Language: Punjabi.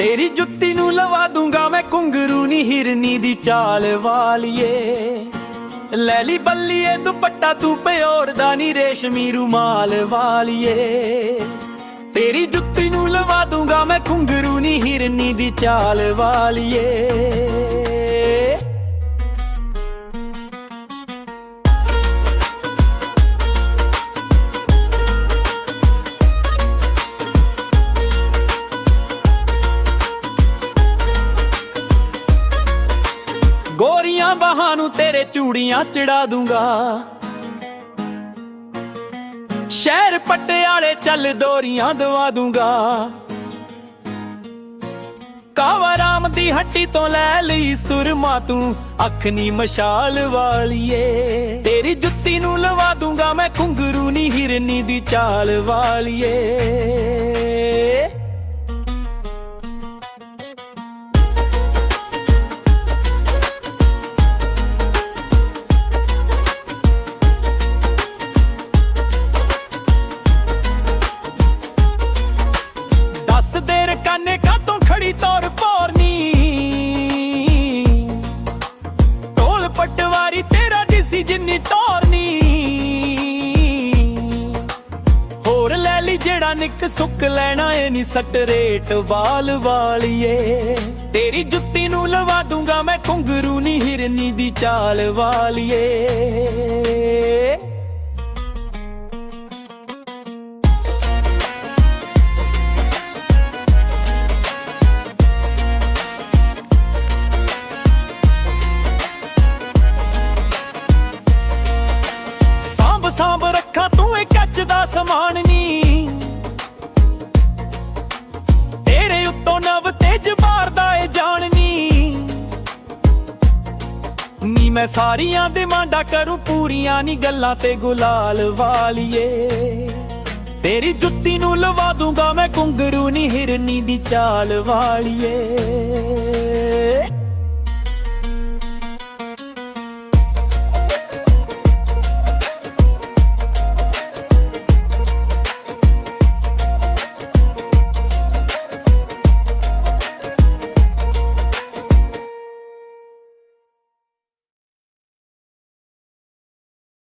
ਤੇਰੀ ਜੁੱਤੀ ਨੂੰ ਲਵਾ ਦੂੰਗਾ ਮੈਂ ਕੁੰਗਰੂ ਨੀ, ਹਿਰਨੀ ਦੀ ਚਾਲ ਵਾਲੀਏ। ਲੈ ਲਈ ਬੱਲੀਏ, ਦੁਪੱਟਾ ਤੂੰ ਪਿਓਰਦਾ ਨੀ, ਰੇਸ਼ਮੀ ਰੁਮਾਲ ਵਾਲੀਏ। ਤੇਰੀ ਜੁੱਤੀ ਨੂੰ ਲਵਾ ਦੂੰਗਾ ਮੈਂ ਕੁੰਗਰੂ ਨੀ, ਹਿਰਨੀ ਦੀ ਚਾਲ ਵਾਲੀਏ। ਗੋਰੀਆਂ ਬਾਹਾਂ ਨੂੰ ਤੇਰੇ ਚੂੜੀਆਂ ਚੜਾ ਦੂੰਗਾ। ਸ਼ਹਿਰ ਪਟਿਆਲੇ ਚੱਲ ਦੋਰੀਆਂ ਦਵਾ ਦੂੰਗਾ। ਕਾਵਾਰਾਮ ਦੀ ਹੱਟੀ ਤੋਂ ਲੈ ਲਈ ਸੁਰਮਾ ਤੂੰ, ਅੱਖਨੀ ਮਸ਼ਾਲ ਵਾਲੀਏ। ਤੇਰੀ ਜੁੱਤੀ ਨੂੰ ਲਵਾ ਦੂੰਗਾ ਮੈਂ ਘੁੰਗਰੂ ਨੀ ਹਿਰਨੀ ਦੀ ਚਾਲ ਵਾਲੀਏ। ਤੌਰ ਪੌਰਨੀ। ਢੋਲ ਪਟਵਾਰੀ, ਤੇਰਾ ਦਿਸੀ ਜਿੰਨੀ ਟੌਰਨੀ ਹੋਰ ਲੈ ਲਈ ਜਿਹੜਾ ਨਿੱਕ ਸੁੱਕ ਲੈਣਾ ਏ ਨੀ ਸੱਟ ਰੇਟ ਵਾਲ ਵਾਲੀਏ। ਤੇਰੀ ਜੁੱਤੀ ਨੂੰ ਲਵਾ ਦੂੰਗਾ ਮੈਂ, ਘੁੰਗਰੂ ਨੀ, ਹਿਰਨੀ ਦੀ ਚਾਲ ਵਾਲੀਏ। ਤੂੰ ਸਮਾਨ ਨੀ। ਤੇਰੇ ਉੱਤੋਂ ਨਵ ਤੇਜ ਮਾਰਦਾ ਏ ਜਾਣ ਨੀ। ਨੀ ਮੈਂ ਸਾਰੀਆਂ ਡਿਮਾਂਡਾਂ ਕਰੂੰ, ਪੂਰੀਆਂ ਨੀ ਗੱਲਾਂ ਤੇ ਗੁਲਾਲ ਵਾਲੀਏ। ਤੇਰੀ ਜੁੱਤੀ ਨੂੰ ਲਵਾ ਦੂੰਗਾ ਮੈਂ ਕੁੰਗਰੂ ਨੀ, ਹਿਰਨੀ ਦੀ ਚਾਲ ਵਾਲੀਏ।